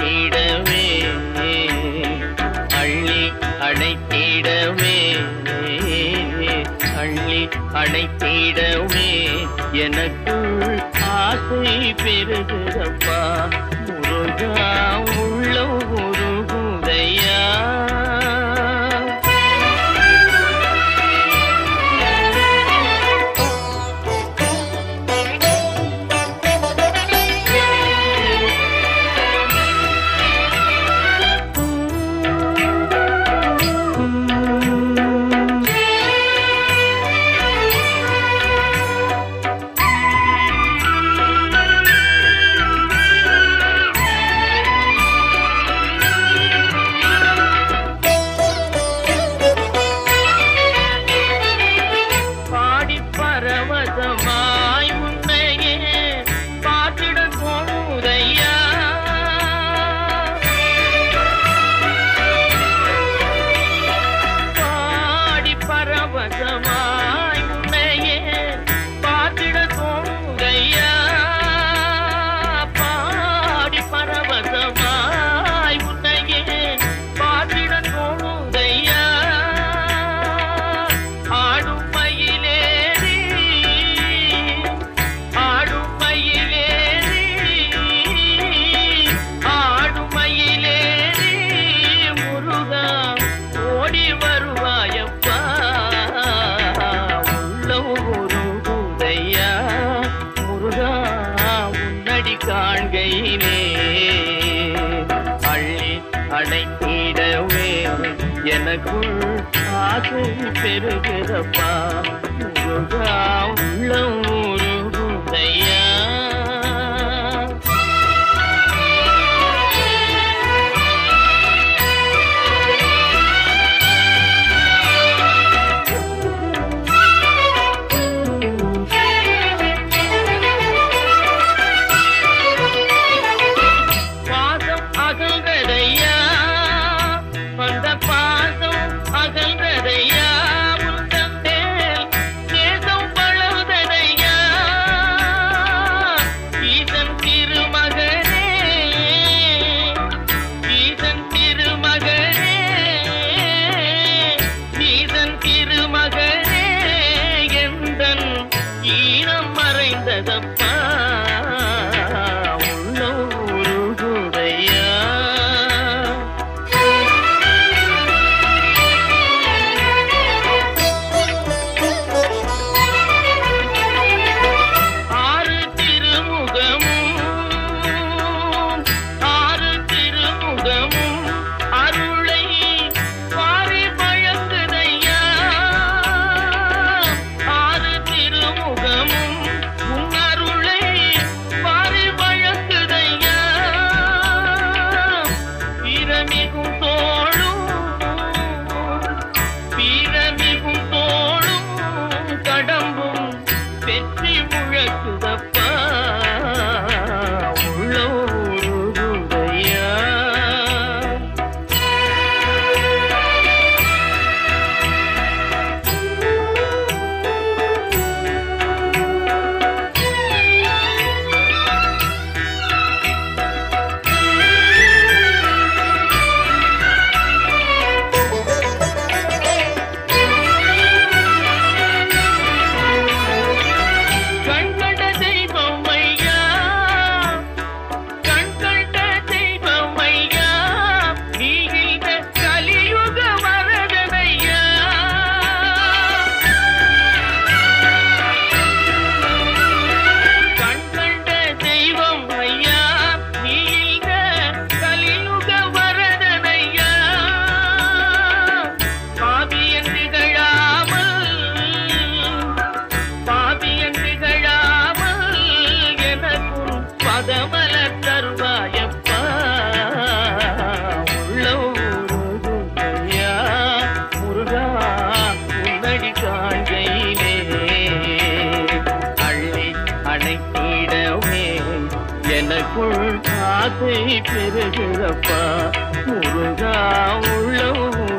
அணைத்திடவே அள்ளி அணைத்திடவே அள்ளி அணைத்திடவே எனக்குள் ஆசை பெருகிறப்பா எனக்குள் ஆசை பெருகிறப்பா. அணைத்திடவே எனக்குள் ஆசை பெருகிறப்பா முருகா உள்ளவும்